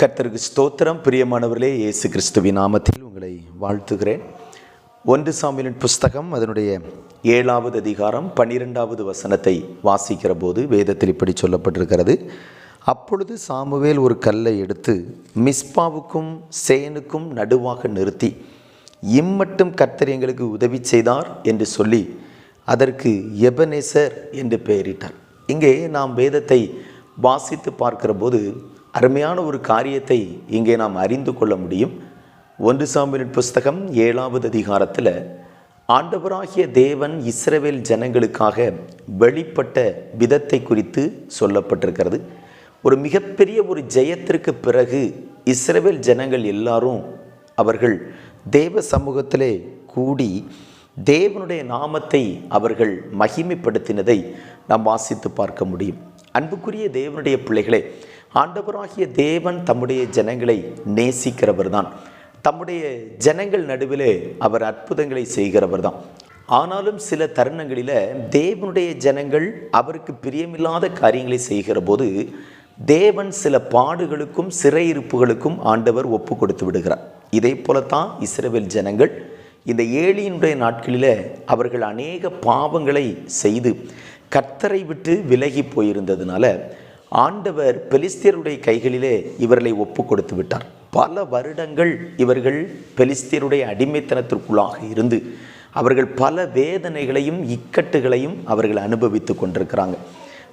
கர்த்தருக்கு ஸ்தோத்திரம். பிரியமானவர்களே இயேசு கிறிஸ்துவின் நாமத்தில் உங்களை வாழ்த்துகிறேன். ஒன்று சாமியின் புஸ்தகம் அதனுடைய ஏழாவது அதிகாரம் பன்னிரெண்டாவது வசனத்தை வாசிக்கிற போது வேதத்தில் இப்படி சொல்லப்பட்டிருக்கிறது. அப்பொழுது சாமுவேல் ஒரு கல்லை எடுத்து மிஸ்பாவுக்கும் சேனுக்கும் நடுவாக நிறுத்தி இம்மட்டும் கர்த்தர் எங்களுக்கு உதவி செய்தார் என்று சொல்லி அதற்கு எபனேசர் என்று பெயரிட்டார். இங்கே நாம் வேதத்தை வாசித்து பார்க்கிற போது அருமையான ஒரு காரியத்தை இங்கே நாம் அறிந்து கொள்ள முடியும். ஒன்று சாமியின் புஸ்தகம் ஏழாவது அதிகாரத்தில் ஆண்டவராகிய தேவன் இஸ்ரவேல் ஜனங்களுக்காக வெளிப்பட்ட விதத்தை குறித்து சொல்லப்பட்டிருக்கிறது. ஒரு மிகப்பெரிய ஒரு ஜெயத்திற்கு பிறகு இஸ்ரவேல் ஜனங்கள் எல்லாரும் அவர்கள் தேவ சமூகத்திலே கூடி தேவனுடைய நாமத்தை அவர்கள் மகிமைப்படுத்தினதை நாம் வாசித்து பார்க்க முடியும். அன்புக்குரிய தேவனுடைய பிள்ளைகளே ஆண்டவராகிய தேவன் தம்முடைய ஜனங்களை நேசிக்கிறவர் தான் தம்முடைய ஜனங்கள் நடுவிலே அவர் அற்புதங்களை செய்கிறவர் தான் ஆனாலும் சில தருணங்களில் தேவனுடைய ஜனங்கள் அவருக்கு பிரியமில்லாத காரியங்களை செய்கிற போது தேவன் சில பாடுகளுக்கும் சிறையிருப்புகளுக்கும் ஆண்டவர் ஒப்பு கொடுத்து விடுகிறார். இதே போலத்தான் இஸ்ரேவேல் ஜனங்கள் இந்த ஏழியினுடைய நாட்களில் அவர்கள் அநேக பாவங்களை செய்து கர்த்தரை விட்டு விலகி போயிருந்ததுனால ஆண்டவர் பெலிஸ்தியருடைய கைகளிலே இவர்களை ஒப்பு கொடுத்து விட்டார். பல வருடங்கள் இவர்கள் பெலிஸ்தியருடைய அடிமைத்தனத்திற்குள்ளாக இருந்து அவர்கள் பல வேதனைகளையும் இக்கட்டுகளையும் அவர்கள் அனுபவித்து கொண்டிருக்கிறாங்க.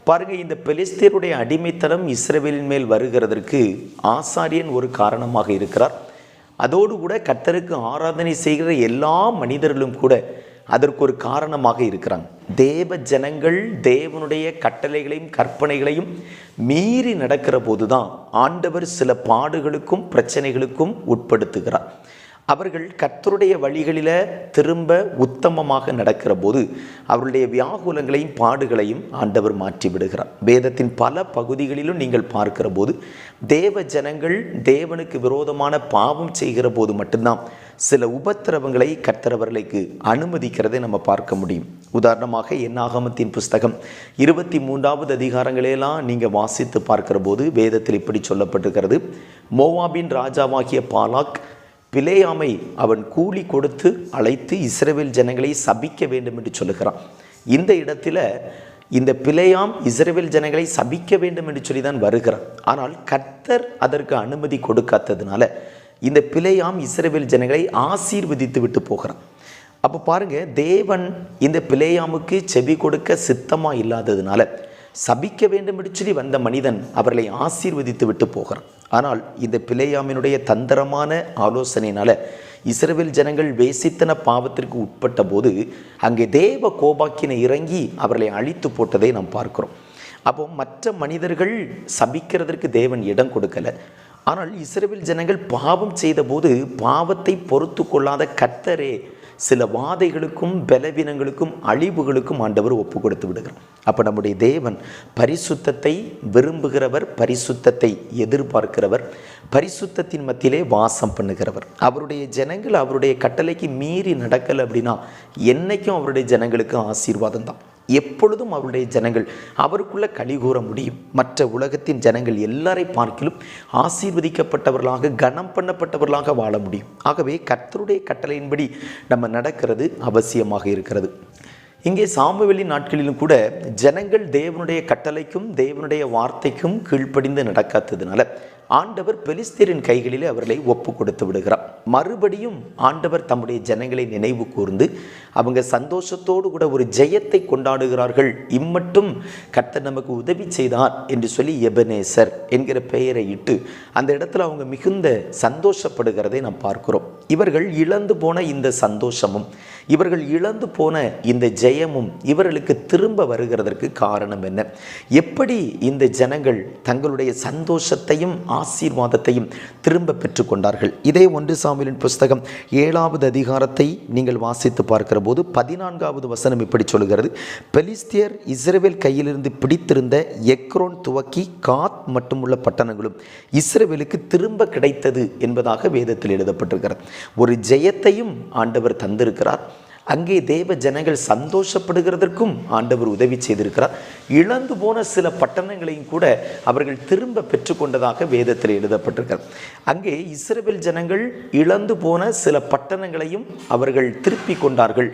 பாருங்கள் இந்த பெலிஸ்தியருடைய அடிமைத்தனம் இஸ்ரேவேலின் மேல் வருகிறதற்கு ஆசாரியன் ஒரு காரணமாக இருக்கிறார். அதோடு கூட கர்த்தருக்கு ஆராதனை செய்கிற எல்லா மனிதர்களும் கூட அதற்கு ஒரு காரணமாக இருக்கிறாங்க தேவ ஜனங்கள் தேவனுடைய கட்டளைகளையும் கற்பனைகளையும் மீறி நடக்கிற போது தான் ஆண்டவர் சில பாடுகளுக்கும் பிரச்சனைகளுக்கும் உட்படுத்துகிறார். அவர்கள் கர்த்தருடைய வழிகளில் திரும்ப உத்தமமாக நடக்கிற போது அவருடைய வியாகுலங்களையும் பாடுகளையும் ஆண்டவர் மாற்றி விடுகிறார். வேதத்தின் பல பகுதிகளிலும் நீங்கள் பார்க்கிற போது தேவ ஜனங்கள் தேவனுக்கு விரோதமான பாவம் செய்கிற போது மட்டும்தான் சில உபத்திரவங்களை கர்த்தரவர்களுக்கு அனுமதிக்கிறதை நம்ம பார்க்க முடியும். உதாரணமாக என்னாகமத்தின் புஸ்தகம் இருபத்தி மூன்றாவது அதிகாரங்களையெல்லாம் நீங்கள் வாசித்து பார்க்கிற போது வேதத்தில் இப்படி சொல்லப்பட்டிருக்கிறது. மோவாபின் ராஜாவாகிய பாலாக் பிலேயாமை அவன் கூலி கொடுத்து அழைத்து இஸ்ரேவேல் ஜனங்களை சபிக்க வேண்டும் என்று சொல்லுகிறான். இந்த இடத்துல இந்த பிழையாம் இஸ்ரேவேல் ஜனங்களை சபிக்க வேண்டும் என்று சொல்லி தான் வருகிறான். ஆனால் கர்த்தர் அதற்கு அனுமதி கொடுக்காததுனால இந்த பிழையாம் இஸ்ரேவேல் ஜனங்களை ஆசீர்வதித்து விட்டு போகிறான். அப்போ பாருங்க தேவன் இந்த பிழையாமுக்கு செவி கொடுக்க சித்தமாக இல்லாததுனால சபிக்க வேண்டும் என்று சொல்லி வந்த மனிதன் அவர்களை ஆசீர்வதித்து விட்டு போகிறான். ஆனால் இந்த பிழையாமினுடைய தந்திரமான ஆலோசனையினால இஸ்ரேல் ஜனங்கள் வேசித்தன பாவத்திற்கு உட்பட்ட போது அங்கே தேவ கோபாக்கினை இறங்கி அவர்களை அழித்து போட்டதை நாம் பார்க்கிறோம். அப்போ மற்ற மனிதர்கள் சபிக்கிறதற்கு தேவன் இடம் கொடுக்கல. ஆனால் இஸ்ரேல் ஜனங்கள் பாவம் செய்தபோது பாவத்தை பொறுத்து கொள்ளாத கத்தரே சில வாதைகளுக்கும் பலவீனங்களுக்கும் அழிவுகளுக்கும் ஆண்டவர் ஒப்பு கொடுத்து விடுகிறோம் அப்போ நம்முடைய தேவன் பரிசுத்தத்தை விரும்புகிறவர் பரிசுத்தத்தை எதிர்பார்க்கிறவர் பரிசுத்தத்தின் மத்தியிலே வாசம் பண்ணுகிறவர். அவருடைய ஜனங்கள் அவருடைய கட்டளைக்கு மீறி நடக்கலை அப்படின்னா என்னைக்கும் அவருடைய ஜனங்களுக்கு ஆசீர்வாதம் தான். எப்பொழுதும் அவருடைய ஜனங்கள் அவருக்குள்ள கலிகூற முடியும். மற்ற உலகத்தின் ஜனங்கள் எல்லாரை பார்க்கிலும் ஆசீர்வதிக்கப்பட்டவர்களாக கனம் பண்ணப்பட்டவர்களாக வாழ முடியும். ஆகவே கர்த்தருடைய கட்டளையின்படி நம்ம நடக்கிறது அவசியமாக இருக்கிறது. இங்கே சாமுவெளி நாட்களிலும் கூட ஜனங்கள் தேவனுடைய கட்டளைக்கும் தேவனுடைய வார்த்தைக்கும் கீழ்ப்படிந்து நடக்காததுனால ஆண்டவர் பெலிஸ்தீரின் கைகளிலே அவர்களை ஒப்பு கொடுத்து விடுகிறார். மறுபடியும் ஆண்டவர் தம்முடைய ஜனங்களை நினைவு கூர்ந்து அவங்க சந்தோஷத்தோடு கூட ஒரு ஜெயத்தை கொண்டாடுகிறார்கள். இம்மட்டும் கர்த்தர் நமக்கு உதவி செய்தார் என்று சொல்லி எபனேசர் என்கிற பெயரை இட்டு அந்த இடத்துல அவங்க மிகுந்த சந்தோஷப்படுகிறதை நாம் பார்க்கிறோம். இவர்கள் இழந்து போன இந்த சந்தோஷமும் இவர்கள் இழந்து போன இந்த ஜெயமும் இவர்களுக்கு திரும்ப வருகிறதற்கு காரணம் என்ன? எப்படி இந்த ஜனங்கள் தங்களுடைய சந்தோஷத்தையும் ஆசீர்வாதத்தையும் திரும்ப பெற்றுக்கொண்டார்கள். இதே ஒன்று சாமியின் புஸ்தகம் ஏழாவது அதிகாரத்தை நீங்கள் வாசித்து பார்க்கிற போது பதினான்காவது வசனம் இப்படி சொல்கிறது பெலிஸ்தியர் இஸ்ரேவேல் கையிலிருந்து பிடித்திருந்த எக்ரோன் துவக்கி காத் மட்டுமுள்ள பட்டணங்களும் இஸ்ரேவேலுக்கு திரும்ப கிடைத்தது என்பதாக வேதத்தில் எழுதப்பட்டிருக்கிறது. ஒரு ஜெயத்தையும் ஆண்டவர் தந்திருக்கிறார். அங்கே தேவ ஜனங்கள் சந்தோஷப்படுகிறதற்கும் ஆண்டவர் உதவி செய்திருக்கிறார். இழந்து போன சில பட்டணங்களையும் கூட அவர்கள் திரும்ப பெற்றுக்கொண்டதாக வேதத்தில் எழுதப்பட்டிருக்கிறது. அங்கே இஸ்ரேல் ஜனங்கள் இழந்து போன சில பட்டணங்களையும் அவர்கள் திருப்பி கொண்டார்கள்.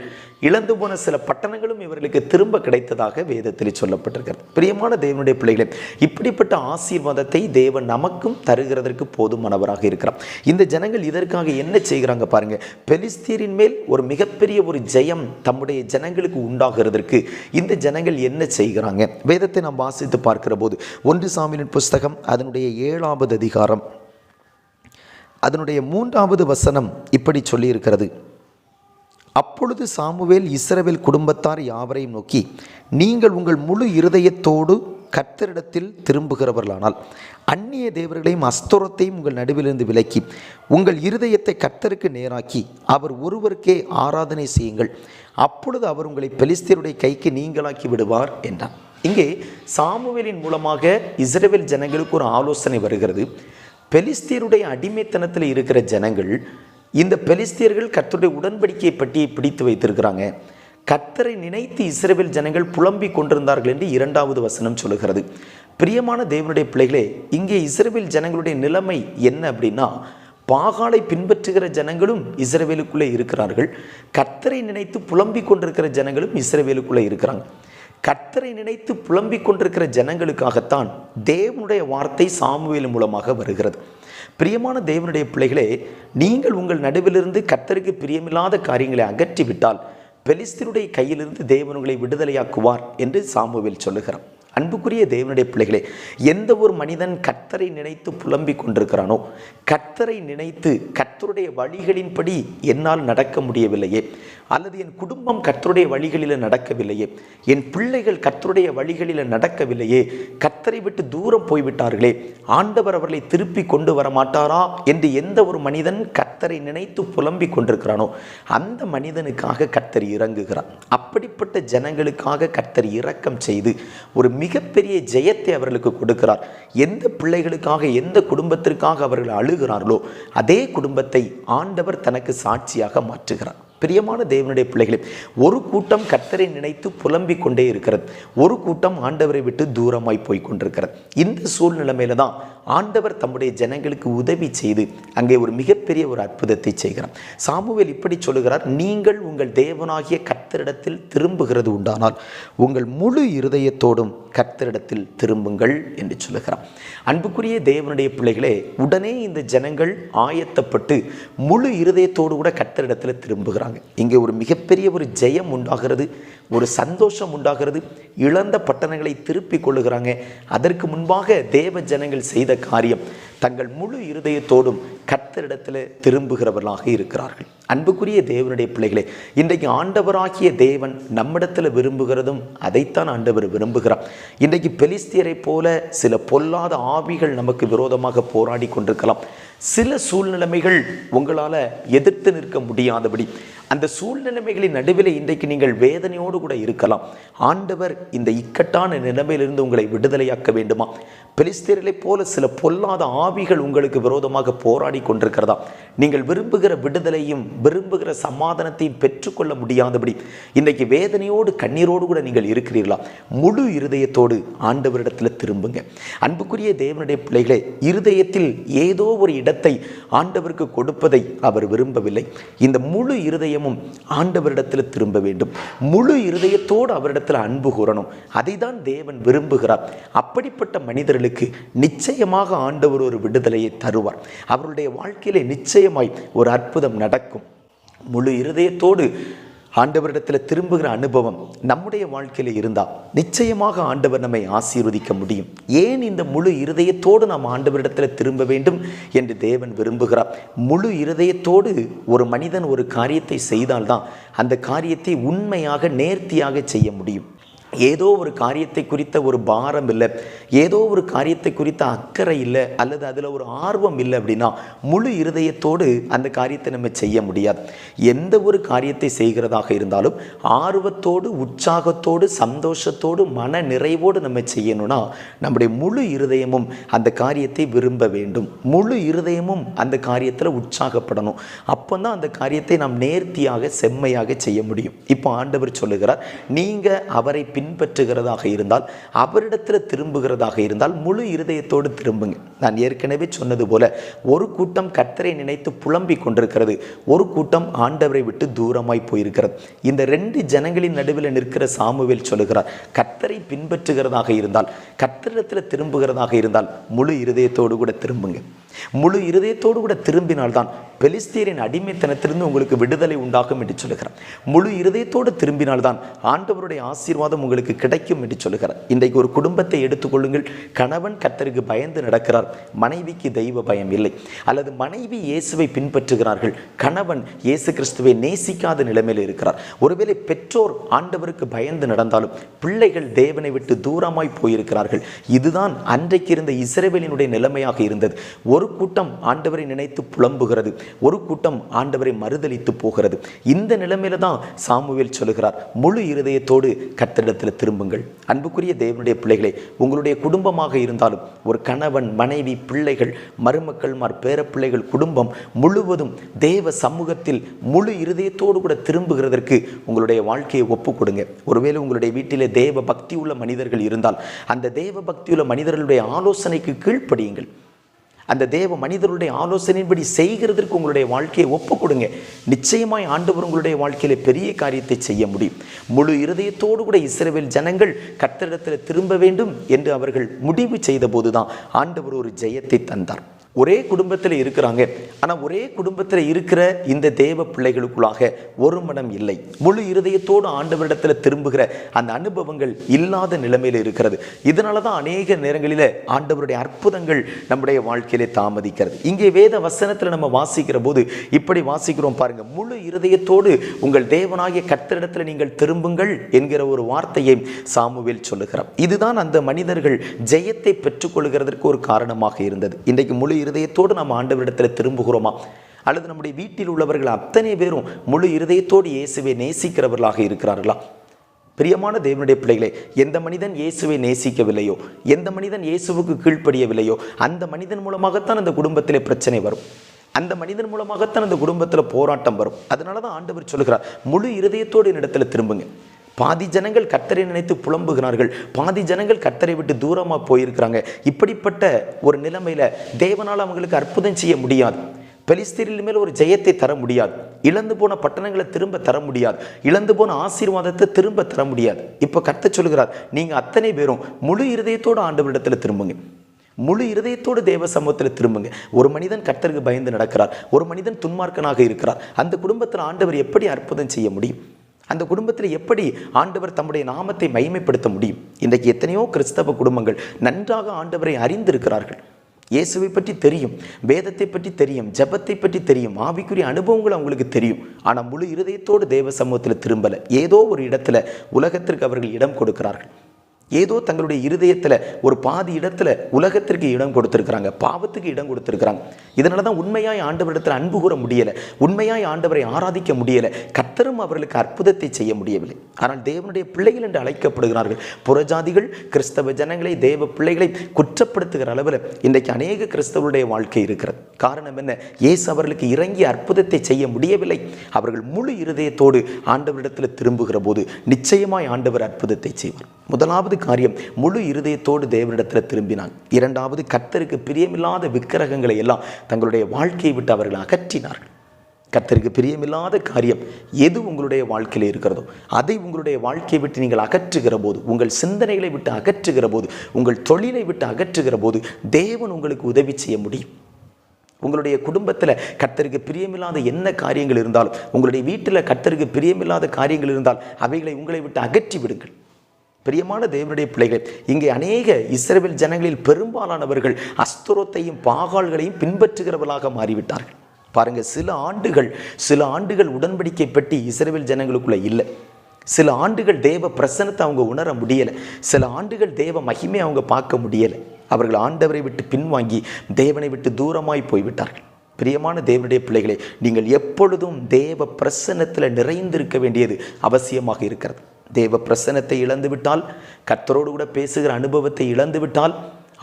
இழந்து போன சில பட்டணங்களும் இவர்களுக்கு திரும்ப கிடைத்ததாக வேதத்தில் சொல்லப்பட்டிருக்கிறது. பிரியமான தேவனுடைய பிள்ளைகளே இப்படிப்பட்ட ஆசீர்வாதத்தை தேவன் நமக்கும் தருகிறதற்கு போதுமானவராக இருக்கிறார். இந்த ஜனங்கள் இதற்காக என்ன செய்கிறாங்க பாருங்க. பெலிஸ்தீரின் மேல் ஒரு மிகப்பெரிய ஒரு ஜெயம் தம்முடைய ஜனங்களுக்கு உண்டாகிறதற்கு இந்த ஜனங்கள் என்ன செய்கிறாங்க? வேதத்தை நாம் வாசித்து பார்க்கிற போது ஒன்று சாமியின் புஸ்தகம் அதனுடைய ஏழாவது அதிகாரம். அதனுடைய மூன்றாவது வசனம் இப்படி சொல்லியிருக்கிறது. அப்பொழுது சாமுவேல் இஸ்ரவேல் குடும்பத்தார் யாவரையும் நோக்கி நீங்கள் உங்கள் முழு இருதயத்தோடு கர்த்தரிடத்தில் திரும்புகிறவர்களானால் அந்நிய தேவர்களையும் அஸ்தோரத்தையும் உங்கள் நடுவிலிருந்து விலக்கி உங்கள் இருதயத்தை கர்த்தருக்கு நேராக்கி அவர் ஒருவருக்கே ஆராதனை செய்யுங்கள். அப்பொழுது அவர் உங்களை பெலிஸ்தீருடைய கைக்கு நீங்களாக்கி விடுவார் என்றார் இங்கே சாமுவேலின் மூலமாக இஸ்ரவேல் ஜனங்களுக்கு ஒரு ஆலோசனை வருகிறது. பெலிஸ்தீருடைய அடிமைத்தனத்தில் இருக்கிற ஜனங்கள் இந்த பெலிஸ்தியர்கள் கர்த்தருடைய உடன்படிக்கையை பட்டியை பிடித்து வைத்திருக்கிறாங்க. கர்த்தரை நினைத்து இஸ்ரேவில் ஜனங்கள் புலம்பிக் கொண்டிருந்தார்கள் என்று இரண்டாவது வசனம் சொல்லுகிறது. பிரியமான தேவனுடைய பிள்ளைகளே இங்கே இஸ்ரவேல் ஜனங்களுடைய நிலைமை என்ன அப்படின்னா பாகாலை பின்பற்றுகிற ஜனங்களும் இஸ்ரேவேலுக்குள்ளே இருக்கிறார்கள். கர்த்தரை நினைத்து புலம்பிக் கொண்டிருக்கிற ஜனங்களும் இஸ்ரவேலுக்குள்ளே இருக்கிறாங்க. கர்த்தரை நினைத்து புலம்பிக் கொண்டிருக்கிற ஜனங்களுக்காகத்தான் தேவனுடைய வார்த்தை சாமுவேல் மூலமாக வருகிறது. பிரியமான தேவனுடைய பிள்ளைகளே நீங்கள் உங்கள் நடுவிலிருந்து கர்த்தருக்கு பிரியமில்லாத காரியங்களை அகற்றிவிட்டால் பெலிஸ்தருடைய கையிலிருந்து தேவன் உங்களை விடுதலையாக்குவார் என்று சாமுவேல் சொல்லுகிறான். அன்புக்குரிய தேவனுடைய பிள்ளைகளே எந்த ஒரு மனிதன் கத்தரை நினைத்து புலம்பிக் கொண்டிருக்கிறானோ கத்தரை நினைத்து கத்தருடைய வழிகளின்படி என்னால் நடக்க முடியவில்லையே அல்லது என் குடும்பம் கத்தருடைய வழிகளில் நடக்கவில்லையே என் பிள்ளைகள் கத்தருடைய வழிகளில் நடக்கவில்லையே கத்தரை விட்டு தூரம் போய்விட்டார்களே ஆண்டவர் அவர்களை திருப்பி கொண்டு வர மாட்டாரா என்று எந்த ஒரு மனிதன் கத்தரை நினைத்து புலம்பிக் கொண்டிருக்கிறானோ அந்த மனிதனுக்காக கத்தர் இறங்குகிறார். அப்படிப்பட்ட ஜனங்களுக்காக கத்தர் இரக்கம் செய்து ஒரு மிகப்பெரிய ஜெயத்தை அவர்களுக்கு கொடுக்கிறார். எந்த பிள்ளைகளுக்காக எந்த குடும்பத்திற்காக அவர்கள் அழுகிறார்களோ அதே குடும்பத்தை ஆண்டவர் தனக்கு சாட்சியாக மாற்றுகிறார். பிரியமான தேவனுடைய பிள்ளைகளே ஒரு கூட்டம் கர்த்தரை நினைத்து புலம்பிக் கொண்டே இருக்கிறது. ஒரு கூட்டம் ஆண்டவரை விட்டு தூரமாய் போய் கொண்டிருக்கிறது. இந்த சூழ்நிலைமையில தான் ஆண்டவர் தம்முடைய ஜனங்களுக்கு உதவி செய்து அங்கே ஒரு மிகப்பெரிய ஒரு அற்புதத்தை செய்கிறார். சாமுவேல் இப்படி சொல்லுகிறார் நீங்கள் உங்கள் தேவனாகிய கர்த்தரிடத்தில் திரும்புகிறது உண்டானால் உங்கள் முழு இருதயத்தோடும் கர்த்தரிடத்தில் திரும்புங்கள் என்று சொல்லுகிறார். அன்புக்குரிய தேவனுடைய பிள்ளைகளே உடனே இந்த ஜனங்கள் ஆயத்தப்பட்டு முழு இருதயத்தோடு கூட கர்த்தரிடத்தில் திரும்புகிறாங்க. இங்கே ஒரு மிகப்பெரிய ஒரு ஜெயம் உண்டாகிறது ஒரு சந்தோஷம் உண்டாகிறது. இழந்த பட்டணங்களை திருப்பிக் கொள்ளுகிறாங்க. அதற்கு முன்பாக தேவ ஜனங்கள் செய்த காரியம் தங்கள் முழு இருதயத்தோடும் கத்தரிடத்தில் திரும்புகிறவர்களாக இருக்கிறார்கள். அன்புக்குரிய தேவனுடைய பிள்ளைகளே இன்றைக்கு ஆண்டவராகிய தேவன் நம்மிடத்தில் விரும்புகிறதும் அதைத்தான் ஆண்டவர் விரும்புகிறார். இன்றைக்கு பெலிஸ்தியரை போல சில பொல்லாத ஆவிகள் நமக்கு விரோதமாக போராடி கொண்டிருக்கலாம். சில சூழ்நிலைமைகள் உங்களால் எதிர்த்து நிற்க முடியாதபடி அந்த சூழ்நிலைமைகளின் நடுவில் இன்றைக்கு நீங்கள் வேதனையோடு கூட இருக்கலாம். ஆண்டவர் இந்த இக்கட்டான நிலைமையிலிருந்து உங்களை விடுதலையாக்க வேண்டுமா? பெலிஸ்தீர்களைப் போல சில பொல்லாத ஆவி ஆவிகள் உங்களுக்கு விரோதமாக போராடி கொண்டிருக்கிறதா? நீங்கள் விரும்புகிற விடுதலையும் விரும்புகிற சமாதானத்தையும் பெற்றுக்கொள்ள முடியாதபடி இன்றைக்கு வேதனையோடு கண்ணீரோடு கூட நீங்கள் இருக்கிறீர்களா? முழு இருதயத்தோடு ஆண்டவரிடத்தில் திரும்புங்க. அன்புக்குரிய தேவனுடைய பிள்ளைகளே இருதயத்தில் ஏதோ ஒரு இடத்தை ஆண்டவருக்கு கொடுப்பதை அவர் விரும்பவில்லை. இந்த முழு இருதயமும் ஆண்டவரிடத்தில் திரும்ப வேண்டும். முழு இருதயத்தோடு அவரிடத்தில் அன்பு கூறணும். அதை தான் தேவன் விரும்புகிறார். அப்படிப்பட்ட மனிதர்களுக்கு நிச்சயமாக ஆண்டவர் ஒரு விடுதலையை தருவார். அவருடைய வாழ்க்கையிலே நிச்சயமாய் ஒரு அற்புதம் நடக்கும். முழு இருதயத்தோடு ஆண்டவரிடத்தில் திரும்புகிற அனுபவம் நம்முடைய வாழ்க்கையில் இருந்தால் நிச்சயமாக ஆண்டவர் நம்மை ஆசீர்வதிக்க முடியும். ஏன் இந்த முழு இருதயத்தோடு நாம் ஆண்டவரிடத்தில் திரும்ப வேண்டும் என்று தேவன் விரும்புகிறார்? முழு இருதயத்தோடு ஒரு மனிதன் ஒரு காரியத்தை செய்தால்தான் அந்த காரியத்தை உண்மையாக நேர்த்தியாக செய்ய முடியும். ஏதோ ஒரு காரியத்தை குறித்த ஒரு பாரம் இல்லை ஏதோ ஒரு காரியத்தை குறித்த அக்கறை இல்லை அல்லது அதில் ஒரு ஆர்வம் இல்லை அப்படின்னா முழு இருதயத்தோடு அந்த காரியத்தை நம்ம செய்ய முடியாது. எந்த ஒரு காரியத்தை செய்கிறதாக இருந்தாலும் ஆர்வத்தோடு உற்சாகத்தோடு சந்தோஷத்தோடு மன நிறைவோடு நம்ம செய்யணும்னா நம்முடைய முழு இருதயமும் அந்த காரியத்தை விரும்ப வேண்டும். முழு இருதயமும் அந்த காரியத்தில் உற்சாகப்படணும். அப்போ தான் அந்த காரியத்தை நாம் நேர்த்தியாக செம்மையாக செய்ய முடியும். இப்போ ஆண்டவர் சொல்லுகிறார் நீங்கள் அவரை பின் பின்பற்றுகிறதாக இருந்தால் அவரிடத்தில் திரும்புகிறதாக இருந்தால் முழு இருதயத்தோடு திரும்புங்க. நான் ஏற்கனவே சொன்னது போல ஒரு கூட்டம் கர்த்தரை நினைத்து புலம்பிக் கொண்டிருக்கிறது ஒரு கூட்டம் ஆண்டவரை விட்டு தூரமாய் போயிருக்கிறது. இந்த ரெண்டு ஜனங்களின் நடுவில் நிற்கிற சாமுவேல் சொல்லுகிறார் கர்த்தரை பின்பற்றுகிறதாக இருந்தால் கர்த்தரிடத்தில் திரும்புகிறதாக இருந்தால் முழு இருதயத்தோடு கூட திரும்புங்க. முழு இருதயத்தோடு கூட திரும்பினால்தான் பெலிஸ்தீரின் அடிமைத்தனத்திலிருந்து உங்களுக்கு விடுதலை உண்டாகும் என்று சொல்லுகிறார். முழு இருதயத்தோடு திரும்பினால்தான் ஆண்டவருடைய ஆசீர்வாதம் உங்களுக்கு கிடைக்கும் என்று சொல்லுகிறார். இன்றைக்கு ஒரு குடும்பத்தை எடுத்துக்கொள்ளுங்கள். கணவன் கத்தருக்கு பயந்து நடக்கிறார். மனைவிக்கு தெய்வ பயம் இல்லை. அல்லது மனைவி இயேசுவை பின்பற்றுகிறார்கள். கணவன் இயேசு கிறிஸ்துவை நேசிக்காத நிலைமையில் இருக்கிறார். ஒருவேளை பெற்றோர் ஆண்டவருக்கு பயந்து நடந்தாலும் பிள்ளைகள் தேவனை விட்டு தூரமாய் போயிருக்கிறார்கள். இதுதான் அன்றைக்கு இருந்த இஸ்ரவேலினுடைய நிலைமையாக இருந்தது. ஒரு கூட்டம் ஆண்டவரை நினைத்து புலம்புகிறது ஒரு கூட்டம் ஆண்டவரை மறுதளித்து போகிறது. இந்த நிலைமையில தான் சாமுவேல் சொல்லுகிறார் முழு இருதயத்தோடு கர்த்தரிடத்தில் திரும்புங்கள். அன்புக்குரிய தேவனுடைய பிள்ளைகளை உங்களுடைய குடும்பமாக இருந்தாலும் ஒரு கணவன் மனைவி பிள்ளைகள் மருமக்கள் மார் பேரப்பிள்ளைகள் குடும்பம் முழுவதும் தேவ சமூகத்தில் முழு இருதயத்தோடு கூட திரும்புகிறதற்கு உங்களுடைய வாழ்க்கையை ஒப்பு கொடுங்க ஒருவேளை உங்களுடைய வீட்டிலே தேவ பக்தி உள்ள மனிதர்கள் இருந்தால் அந்த தேவ பக்தியுள்ள மனிதர்களுடைய ஆலோசனைக்கு கீழ்ப்படியுங்கள். அந்த தேவ மனிதருடைய ஆலோசனையின்படி செய்கிறதற்கு உங்களுடைய வாழ்க்கையை ஒப்பு கொடுங்க நிச்சயமாய் ஆண்டவர் உங்களுடைய வாழ்க்கையில பெரிய காரியத்தை செய்ய முடியும். முழு இருதயத்தோடு கூட இஸ்ரேவேல் ஜனங்கள் கர்த்தரிடத்தில் திரும்ப வேண்டும் என்று அவர்கள் முடிவு செய்த போதுதான் ஆண்டவர் ஒரு ஜெயத்தை தந்தார். ஒரே குடும்பத்தில் இருக்கிறாங்க. ஆனால் ஒரே குடும்பத்தில் இருக்கிற இந்த தேவ பிள்ளைகளுக்குள்ளாக ஒரு மனம் இல்லை. முழு இருதயத்தோடு ஆண்டவரிடத்தில் திரும்புகிற அந்த அனுபவங்கள் இல்லாத நிலைமையில் இருக்கிறது. இதனால தான் அநேக நேரங்களில் ஆண்டவருடைய அற்புதங்கள் நம்முடைய வாழ்க்கையிலே தாமதிக்கிறது. இங்கே வேத வசனத்தில் நம்ம வாசிக்கிற போது இப்படி வாசிக்கிறோம் பாருங்க. முழு இருதயத்தோடு உங்கள் தேவனாகிய கர்த்தரிடத்தில் நீங்கள் திரும்புங்கள் என்கிற ஒரு வார்த்தையை சாமுவேல் சொல்லுகிறார். இதுதான் அந்த மனிதர்கள் ஜெயத்தை பெற்றுக்கொள்கிறதற்கு ஒரு காரணமாக இருந்தது. இன்றைக்கு முழு இருதயத்தோடு நாம் ஆண்டவரிடத்தில் திரும்புகிறோமா? அல்லது நம்முடைய வீட்டில் உள்ளவர்கள் அத்தனை பேரும் முழு இருதயத்தோடு இயேசுவை நேசிக்கிறவர்களாக இருக்கிறார்களா? பிரியமான தேவனுடைய பிள்ளைகளே எந்த மனிதன் இயேசுவை நேசிக்கவில்லையோ எந்த மனிதன் இயேசுவுக்கு கீழ்ப்படியவில்லையோ அந்த மனிதன் மூலமாகத்தான் அந்த குடும்பத்திலே பிரச்சனை வரும். அந்த மனிதன் மூலமாகத்தான் அந்த குடும்பத்தில் போராட்டம் வரும். அதனால தான் ஆண்டவர் சொல்லுகிறார் முழு இருதயத்தோடு என்னிடத்தில் திரும்புங்க. பாதி ஜனங்கள் கத்தரை நினைத்து புலம்புகிறார்கள். பாதி ஜனங்கள் கத்தரை விட்டு தூரமாக போயிருக்கிறாங்க. இப்படிப்பட்ட ஒரு நிலைமையில் தேவனால் அவங்களுக்கு அற்புதம் செய்ய முடியாது. பெலிஸ்தீரில் மேல் ஒரு ஜெயத்தை தர முடியாது. இழந்து போன பட்டணங்களை திரும்ப தர முடியாது. இழந்து போன ஆசீர்வாதத்தை திரும்ப தர முடியாது. இப்போ கத்த சொல்கிறார் நீங்கள் அத்தனை பேரும் முழு இருதயத்தோடு ஆண்டவரிடத்தில் திரும்புங்க. முழு இருதயத்தோடு தேவ சமூகத்தில் திரும்புங்க. ஒரு மனிதன் கர்த்தருக்கு பயந்து நடக்கிறார். ஒரு மனிதன் துன்மார்க்கனாக இருக்கிறார். அந்த குடும்பத்தில் ஆண்டவர் எப்படி அற்புதம் செய்ய முடியும்? அந்த குடும்பத்தில் எப்படி ஆண்டவர் தம்முடைய நாமத்தை மகிமைப்படுத்த முடியும்? இன்றைக்கு எத்தனையோ கிறிஸ்தவ குடும்பங்கள் நன்றாக ஆண்டவரை அறிந்திருக்கிறார்கள். இயேசுவை பற்றி தெரியும் வேதத்தை பற்றி தெரியும் ஜெபத்தை பற்றி தெரியும் ஆவிக்குரிய அனுபவங்கள் அவங்களுக்கு தெரியும். ஆனால் முழு இருதயத்தோடு தேவ சமூகத்தில் திரும்பலை. ஏதோ ஒரு இடத்துல உலகத்திற்கு அவர்கள் இடம் கொடுக்கிறார்கள். ஏதோ தங்களுடைய இருதயத்தில் ஒரு பாதி இடத்துல உலகத்திற்கு இடம் கொடுத்துருக்குறாங்க பாவத்துக்கு இடம் கொடுத்துருக்குறாங்க. இதனால தான் உண்மையாய் ஆண்டவரிடத்தில் அன்பு கூற முடியலை உண்மையாய் ஆண்டவரை ஆராதிக்க முடியலை கத்தரும் அவர்களுக்கு அற்புதத்தை செய்ய முடியவில்லை. ஆனால் தேவனுடைய பிள்ளைகள் என்று அழைக்கப்படுகிறார்கள். புறஜாதிகள் கிறிஸ்தவ ஜனங்களை தேவ பிள்ளைகளை குற்றப்படுத்துகிற அளவில் இன்றைக்கு அநேக கிறிஸ்தவருடைய வாழ்க்கை இருக்கிறது. காரணம் என்ன? இயேசு அவர்களுக்கு இறங்கி அற்புதத்தை செய்ய முடியவில்லை. அவர்கள் முழு இருதயத்தோடு ஆண்டவரிடத்தில் திரும்புகிற போது நிச்சயமாய் ஆண்டவர் அற்புதத்தை செய்வார். முதலாவது காரியம் முழு இருதயத்தோடு தேவனிடத்தில் திரும்பினான். இரண்டாவது கர்த்தருக்கு பிரியமில்லாத விக்கிரகங்களை எல்லாம் தங்களுடைய வாழ்க்கையை விட்டு அவர்கள் அகற்றினார்கள். கர்த்தருக்கு பிரியமில்லாத காரியம் எது உங்களுடைய வாழ்க்கையில் இருக்கிறதோ அதை உங்களுடைய வாழ்க்கையை விட்டு நீங்கள் அகற்றுகிற போது உங்கள் சிந்தனைகளை விட்டு அகற்றுகிற போது உங்கள் தொழிலை விட்டு அகற்றுகிற போது தேவன் உங்களுக்கு உதவி செய்ய முடியும். உங்களுடைய குடும்பத்தில் கர்த்தருக்கு பிரியமில்லாத என்ன காரியங்கள் இருந்தாலும் உங்களுடைய வீட்டில் கர்த்தருக்கு பிரியமில்லாத காரியங்கள் இருந்தால் அவைகளை உங்களை விட்டு அகற்றி விடுங்கள். பிரியமான தேவனுடைய பிள்ளைகள் இங்கே அநேக இஸ்ரேல் ஜனங்களில் பெரும்பாலானவர்கள் அஸ்துரத்தையும் பாகால்களையும் பின்பற்றுகிறவர்களாக மாறிவிட்டார்கள். பாருங்கள் சில ஆண்டுகள் சில ஆண்டுகள் உடன்படிக்கை பெட்டி இஸ்ரேல் ஜனங்களுக்குள்ளே இல்லை. சில ஆண்டுகள் தேவ பிரசனத்தை அவங்க உணர முடியலை. சில ஆண்டுகள் தேவ மகிமை அவங்க பார்க்க முடியலை. அவர்கள் ஆண்டவரை விட்டு பின்வாங்கி தேவனை விட்டு தூரமாய் போய்விட்டார்கள். பிரியமான தேவனுடைய பிள்ளைகளே நீங்கள் எப்பொழுதும் தேவ பிரசன்னத்தில் நிறைந்திருக்க வேண்டியது அவசியமாக இருக்கிறது. தேவ பிரசன்னத்தை இழந்துவிட்டால் கர்த்தரோடு கூட பேசுகிற அனுபவத்தை இழந்துவிட்டால்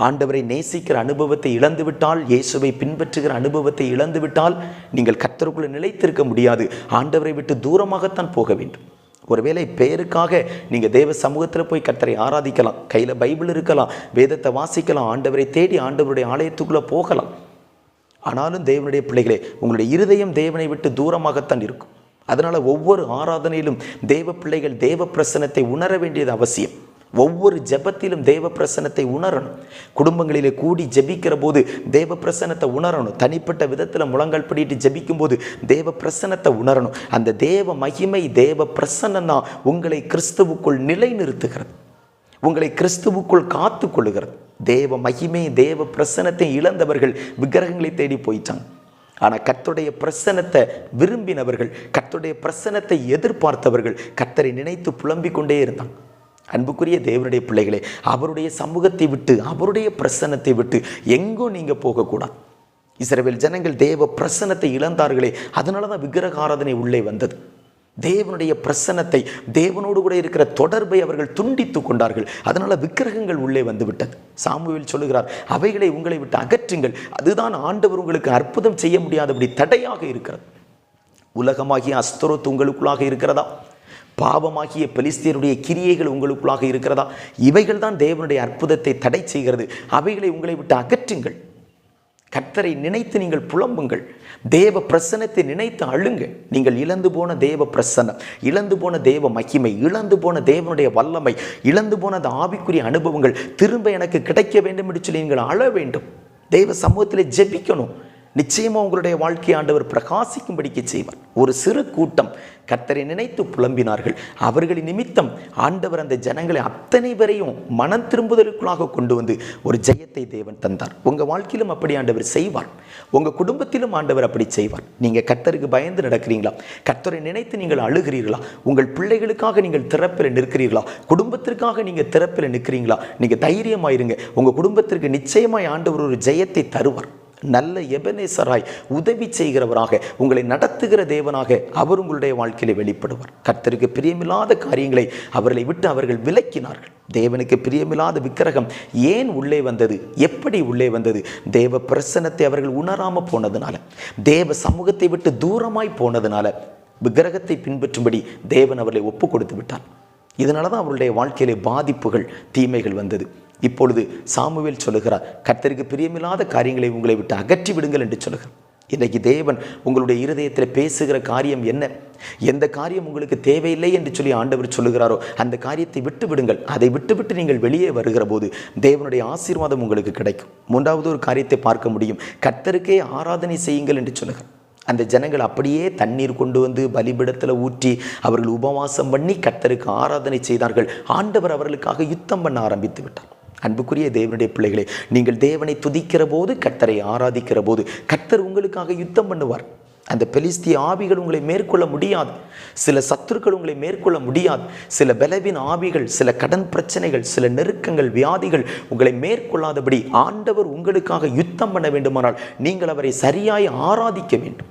ஆண்டவரை நேசிக்கிற அனுபவத்தை இழந்துவிட்டால் இயேசுவை பின்பற்றுகிற அனுபவத்தை இழந்துவிட்டால் நீங்கள் கர்த்தருக்குள்ளே நிலைத்திருக்க முடியாது. ஆண்டவரை விட்டு தூரமாகத்தான் போக வேண்டும். ஒருவேளை பேருக்காக நீங்கள் தேவ சமூகத்தில் போய் கர்த்தரை ஆராதிக்கலாம் கையில் பைபிள் இருக்கலாம் வேதத்தை வாசிக்கலாம் ஆண்டவரை தேடி ஆண்டவருடைய ஆலயத்துக்குள்ளே போகலாம். ஆனாலும் தேவனுடைய பிள்ளைகளே உங்களுடைய இருதயம் தேவனை விட்டு தூரமாகத்தான் இருக்கும். அதனால் ஒவ்வொரு ஆராதனையிலும் தேவ பிள்ளைகள் தேவ பிரசனத்தை உணர வேண்டியது அவசியம். ஒவ்வொரு ஜெபத்திலும் தேவ பிரசனத்தை உணரணும். குடும்பங்களிலே கூடி ஜபிக்கிற போது தேவ பிரசனத்தை உணரணும். தனிப்பட்ட விதத்தில் முழங்கால் படிட்டு ஜபிக்கும் போது தேவ பிரசனத்தை உணரணும். அந்த தேவ மகிமை தேவ பிரசன்னம் தான் உங்களை கிறிஸ்துவுக்குள் நிலைநிறுத்துகிறது. உங்களை கிறிஸ்துவுக்குள் காத்து கொள்ளுகிறது தேவ மகிமை தேவ பிரசனத்தை இழந்தவர்கள் விக்கிரகங்களை தேடி போயிட்டாங்க. ஆனால் கத்துடைய பிரசனத்தை விரும்பினவர்கள் கத்துடைய பிரசனத்தை எதிர்பார்த்தவர்கள் கர்த்தரை நினைத்து புலம்பிக் கொண்டே இருந்தான் அன்புக்குரிய தேவனுடைய பிள்ளைகளே அவருடைய சமூகத்தை விட்டு அவருடைய பிரசனத்தை விட்டு எங்கோ நீங்கள் போகக்கூடாது. இஸ்ரவேல் ஜனங்கள் தேவ பிரசனத்தை இழந்தார்களே அதனால தான் விக்கிரக ஆராதனை உள்ளே வந்தது. தேவனுடைய பிரசன்னத்தை தேவனோடு கூட இருக்கிற தொடர்பை அவர்கள் துண்டித்து கொண்டார்கள். அதனால் விக்கிரகங்கள் உள்ளே வந்துவிட்டது. சாமுவில் சொல்லுகிறார் அவைகளை உங்களை விட்டு அகற்றுங்கள். அதுதான் ஆண்டவர் உங்களுக்கு அற்புதம் செய்ய முடியாதபடி தடையாக இருக்கிறது. உலகமாகிய அஸ்தரோத்து உங்களுக்குள்ளாக இருக்கிறதா? பாவமாகிய பெலிஸ்தியருடைய கிரியைகள் உங்களுக்குள்ளாக இருக்கிறதா? இவைகள் தான் தேவனுடைய அற்புதத்தை தடை செய்கிறது. அவைகளை உங்களை விட்டு அகற்றுங்கள். கர்த்தரை நினைத்து நீங்கள் புலம்புங்கள். தேவ பிரசனத்தை நினைத்து அழுங்க. நீங்கள் இழந்து போன தேவ பிரசனம் இழந்து போன தேவ மகிமை இழந்து போன தேவனுடைய வல்லமை இழந்து போன அந்த ஆவிக்குரிய அனுபவங்கள் திரும்ப எனக்கு கிடைக்க வேண்டும் என்று சொல்லி நீங்கள் அழ வேண்டும். தேவ சமூகத்தில் ஜெபிக்கணும். நிச்சயமாக உங்களுடைய வாழ்க்கை ஆண்டவர் பிரகாசிக்கும்படிக்கு செய்வார். ஒரு சிறு கூட்டம் கர்த்தரை நினைத்து புலம்பினார்கள். அவர்களின் நிமித்தம் ஆண்டவர் அந்த ஜனங்களை அத்தனை வரையும் மனம் திரும்புதலுக்குள்ளாக கொண்டு வந்து ஒரு ஜெயத்தை தேவன் தந்தார். உங்கள் வாழ்க்கையிலும் அப்படி ஆண்டவர் செய்வார். உங்கள் குடும்பத்திலும் ஆண்டவர் அப்படி செய்வார். நீங்கள் கர்த்தருக்கு பயந்து நடக்கிறீங்களா? கர்த்தரை நினைத்து நீங்கள் அழுகிறீர்களா? உங்கள் பிள்ளைகளுக்காக நீங்கள் திறப்பில் நிற்கிறீர்களா? குடும்பத்திற்காக நீங்கள் திறப்பில் நிற்கிறீங்களா? நீங்கள் தைரியமாயிருங்க. உங்கள் குடும்பத்திற்கு நிச்சயமாய் ஆண்டவர் ஒரு ஜெயத்தை தருவார். நல்ல எபனேசராய் உதவி செய்கிறவராக உங்களை நடத்துகிற தேவனாக அவர் உங்களுடைய வாழ்க்கையில வெளிப்படுவார். கர்த்தருக்கு பிரியமில்லாத காரியங்களை அவர்களை விட்டு அவர்கள் விலக்கினார்கள். தேவனுக்கு பிரியமில்லாத விக்கிரகம் ஏன் உள்ளே வந்தது? எப்படி உள்ளே வந்தது? தேவ பிரசன்னத்தை அவர்கள் உணராமல் போனதுனால தேவ சமூகத்தை விட்டு தூரமாய் போனதுனால விக்கிரகத்தை பின்பற்றும்படி தேவன் அவர்களை ஒப்பு கொடுத்து விட்டார். இதனால தான் அவருடைய வாழ்க்கையிலே பாதிப்புகள் தீமைகள் வந்தது. இப்பொழுது சாமுவேல் சொல்லுகிறார் கர்த்தருக்கு பிரியமில்லாத காரியங்களை உங்களை விட்டு அகற்றி விடுங்கள் என்று சொல்லுகிறார். இன்றைக்கு தேவன் உங்களுடைய இருதயத்தில் பேசுகிற காரியம் என்ன? எந்த காரியம் உங்களுக்கு தேவையில்லை என்று சொல்லி ஆண்டவர் சொல்லுகிறாரோ அந்த காரியத்தை விட்டு விடுங்கள். அதை விட்டுவிட்டு நீங்கள் வெளியே வருகிற போது தேவனுடைய ஆசீர்வாதம் உங்களுக்கு கிடைக்கும். மூன்றாவது ஒரு காரியத்தை பார்க்க முடியும். கர்த்தருக்கே ஆராதனை செய்யுங்கள் என்று சொல்லுகிறார். அந்த ஜனங்கள் அப்படியே தண்ணீர் கொண்டு வந்து பலிபிடத்தில் ஊற்றி அவர்கள் உபவாசம் பண்ணி கர்த்தருக்கு ஆராதனை செய்தார்கள். ஆண்டவர் அவர்களுக்காக யுத்தம் பண்ண ஆரம்பித்து விட்டார். அன்புக்குரிய தேவனுடைய பிள்ளைகளே நீங்கள் தேவனை துதிக்கிற போது கர்த்தரை ஆராதிக்கிற போது கர்த்தர் உங்களுக்காக யுத்தம் பண்ணுவார். அந்த பெலிஸ்திய ஆவிகள் உங்களை மேற்கொள்ள முடியாது. சில சத்துருக்கள் உங்களை மேற்கொள்ள முடியாது. சில பலவின் ஆவிகள் சில கடன் பிரச்சனைகள் சில நெருக்கங்கள் வியாதிகள் உங்களை மேற்கொள்ளாதபடி ஆண்டவர் உங்களுக்காக யுத்தம் பண்ண வேண்டுமானால் நீங்கள் அவரை சரியாய் ஆராதிக்க வேண்டும்.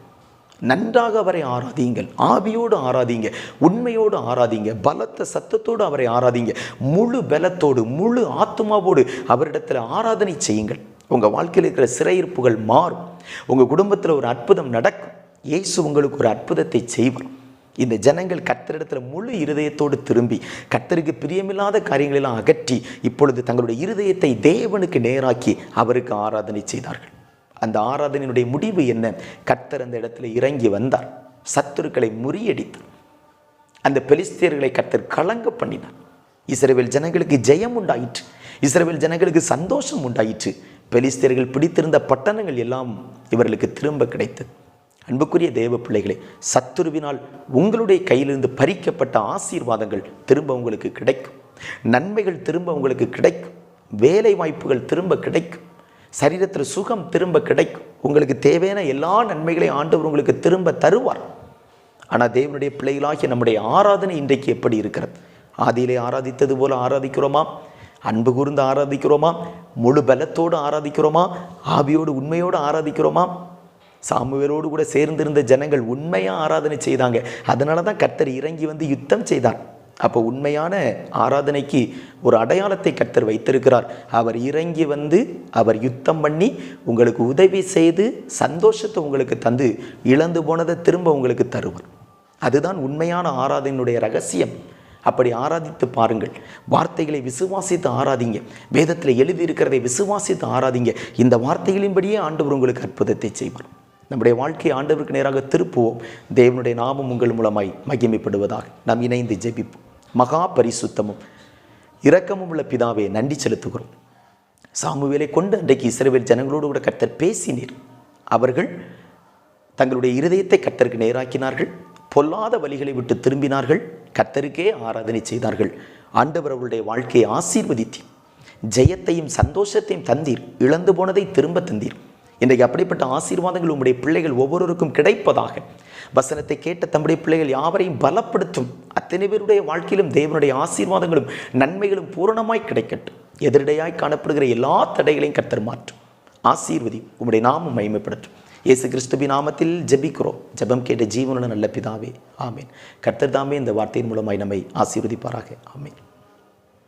நன்றாக அவரை ஆராதிங்கள் ஆவியோடு ஆராதிங்க உண்மையோடு ஆராதிங்க பலத்த சத்தத்தோடு அவரை ஆராதிங்க முழு பலத்தோடு முழு ஆத்மாவோடு அவரிடத்தில் ஆராதனை செய்யுங்கள். உங்கள் வாழ்க்கையில் இருக்கிற சிறையிருப்புகள் மாறும். உங்கள் குடும்பத்தில் ஒரு அற்புதம் நடக்கும். இயேசு உங்களுக்கு ஒரு அற்புதத்தை செய்வார். இந்த ஜனங்கள் கர்த்தரிடத்தில் முழு இருதயத்தோடு திரும்பி கர்த்தருக்கு பிரியமில்லாத காரியங்களெல்லாம் அகற்றி இப்பொழுது தங்களுடைய இருதயத்தை தேவனுக்கு நேராக்கி அவருக்கு ஆராதனை செய்தார்கள். அந்த ஆராதனையினுடைய முடிவு என்ன? கர்த்தர் அந்த இடத்துல இறங்கி வந்தார். சத்துருக்களை முறியடித்தார். அந்த பெலிஸ்தியர்களை கர்த்தர் கலங்க பண்ணினார். இஸ்ரேவேல் ஜனங்களுக்கு ஜெயம் உண்டாயிற்று. இஸ்ரேவேல் ஜனங்களுக்கு சந்தோஷம் உண்டாயிற்று. பெலிஸ்தியர்கள் பிடித்திருந்த பட்டணங்கள் எல்லாம் இவர்களுக்கு திரும்ப கிடைத்தது. அன்புக்குரிய தேவ பிள்ளைகளே சத்துருவினால் உங்களுடைய கையிலிருந்து பறிக்கப்பட்ட ஆசீர்வாதங்கள் திரும்ப உங்களுக்கு கிடைக்கும். நன்மைகள் திரும்ப உங்களுக்கு கிடைக்கும். வேலை வாய்ப்புகள் திரும்ப கிடைக்கும். சரீரத்தில் சுகம் திரும்ப கிடைக்கும். உங்களுக்கு தேவையான எல்லா நன்மைகளையும் ஆண்டவர் உங்களுக்கு திரும்ப தருவார். ஆனால் தேவனுடைய பிள்ளைகளாகிய நம்முடைய ஆராதனை இன்றைக்கு எப்படி இருக்கிறது? ஆதியிலே ஆராதித்தது போல ஆராதிக்கிறோமா? அன்பு கூர்ந்து ஆராதிக்கிறோமா? முழு பலத்தோடு ஆராதிக்கிறோமா? ஆவியோடு உண்மையோடு ஆராதிக்கிறோமா? சாமுவேலோடு கூட சேர்ந்திருந்த ஜனங்கள் உண்மையாக ஆராதனை செய்தாங்க. அதனால தான் கர்த்தர் இறங்கி வந்து யுத்தம் செய்தார். அப்போ உண்மையான ஆராதனைக்கு ஒரு அடையாளத்தை கர்த்தர் வைத்திருக்கிறார். அவர் இறங்கி வந்து அவர் யுத்தம் பண்ணி உங்களுக்கு உதவி செய்து சந்தோஷத்தை உங்களுக்கு தந்து இழந்து போனதை திரும்ப உங்களுக்கு தருவார். அதுதான் உண்மையான ஆராதனையினுடைய ரகசியம். அப்படி ஆராதித்து பாருங்கள். வார்த்தைகளை விசுவாசித்து ஆராதிங்க. வேதத்தில் எழுதியிருக்கிறதை விசுவாசித்து ஆராதிங்க. இந்த வார்த்தைகளின்படியே ஆண்டவர் உங்களுக்கு அற்புதத்தை செய்வார். நம்முடைய வாழ்க்கையை ஆண்டவருக்கு நேராக திருப்புவோம். தேவனுடைய நாமம் உங்கள் மூலமாய் மகிமைப்படுவதாக. நாம் இணைந்து ஜெபிப்போம். மகா பரிசுத்தமும் இரக்கமும் உள்ள பிதாவே நன்றி செலுத்துகிறோம். சாமுவேலை கொண்டு அன்றைக்கு இஸ்ரேவேல் ஜனங்களோடு கூட கர்த்தர் பேசினீர். அவர்கள் தங்களுடைய இருதயத்தை கர்த்தருக்கு நேராக்கினார்கள். பொல்லாத வழிகளை விட்டு திரும்பினார்கள். கர்த்தருக்கே ஆராதனை செய்தார்கள். ஆண்டவர் அவருடைய வாழ்க்கையை ஆசீர்வதித்தீர். ஜெயத்தையும் சந்தோஷத்தையும் தந்தீர். இழந்து போனதை திரும்ப தந்தீர். இன்றைக்கு அப்படிப்பட்ட ஆசீர்வாதங்கள் உம்முடைய பிள்ளைகள் ஒவ்வொருவருக்கும் கிடைப்பதாக. வசனத்தை கேட்ட தம்முடைய பிள்ளைகள் யாவரையும் பலப்படுத்தும். அத்தனை பேருடைய வாழ்க்கையிலும் தேவனுடைய ஆசீர்வாதங்களும் நன்மைகளும் பூரணமாய் கிடைக்கட்டும். எதிரடையாய் காணப்படுகிற எல்லா தடைகளையும் கர்த்தர் மாற்றும். ஆசீர்வதி உம்முடைய நாமம் மகிமைப்படுத்தும். இயேசு கிறிஸ்துபி நாமத்தில் ஜபிக்கிறோம். ஜெபம் கேட்ட ஜீவனுடன் நல்ல பிதாவே. ஆமேன். கர்த்தர் தாமே இந்த வார்த்தையின் மூலமாய் நம்மை ஆசீர்வதிப்பாராக. ஆமேன்.